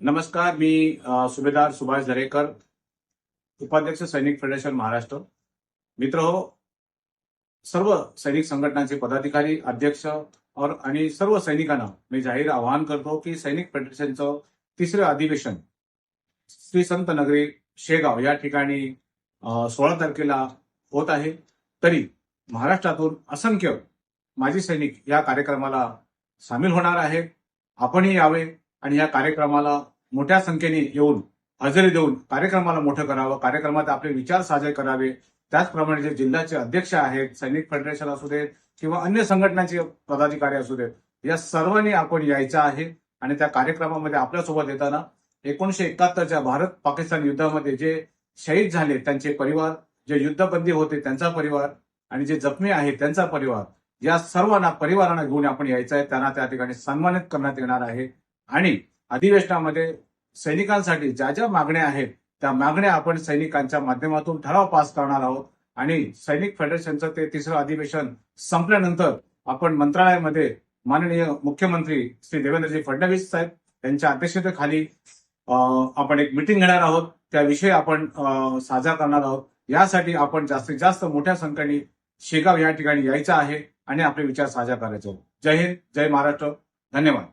नमस्कार मी सुभेदार सुभाष दरेकर उपाध्यक्ष सैनिक फेडरेशन महाराष्ट्र. मित्र हो सर्व सैनिक संघटनांचे पदाधिकारी अध्यक्ष और आणि सर्व सैनिकांना मी जाहीर आवाहन करतो की सैनिक फेडरेशनचं तिसरं अधिवेशन श्री संत नगरी शेगाव या ठिकाणी सोळा तारखेला होत आहे. तरी महाराष्ट्रातून असंख्य माजी सैनिक या कार्यक्रमाला सामील होणार आहे आपणही यावे. आणि या कार्यक्रमाला मोठ्या संख्येने येऊन हजेरी देऊन कार्यक्रमाला मोठं करावं कार्यक्रमात आपले विचार साजरे करावे. त्याचप्रमाणे जे जिल्ह्याचे अध्यक्ष आहेत सैनिक फेडरेशन असू देत किंवा अन्य संघटनांचे पदाधिकारी असू देत या सर्वांनी आपण यायचं आहे. आणि त्या कार्यक्रमामध्ये आपल्यासोबत येताना एकोणीशे एकाहत्तरच्या भारत पाकिस्तान युद्धामध्ये जे शहीद झाले त्यांचे परिवार जे युद्धबंदी होते त्यांचा परिवार आणि जे जखमी आहे त्यांचा परिवार या सर्वांना परिवारांना घेऊन आपण यायचं आहे. त्यांना त्या ठिकाणी सन्मानित करण्यात येणार आहे. आणि अधिवेशनामध्ये सैनिकांसाठी ज्या ज्या मागण्या आहेत त्या मागण्या आपण सैनिकांच्या माध्यमातून ठराव पास करणार आहोत. आणि सैनिक फेडरेशनचं ते तिसरं अधिवेशन संपल्यानंतर आपण मंत्रालयामध्ये माननीय मुख्यमंत्री श्री देवेंद्रजी फडणवीस साहेब यांच्या अध्यक्षतेखाली आपण एक मिटिंग घेणार आहोत. त्याविषयी आपण अं, साजरा करणार आहोत. यासाठी आपण जास्तीत जास्त मोठ्या संख्येने शेगाव या ठिकाणी यायचं आहे आणि आपले विचार साजरा करायचे जय हिंद जय महाराष्ट्र. धन्यवाद.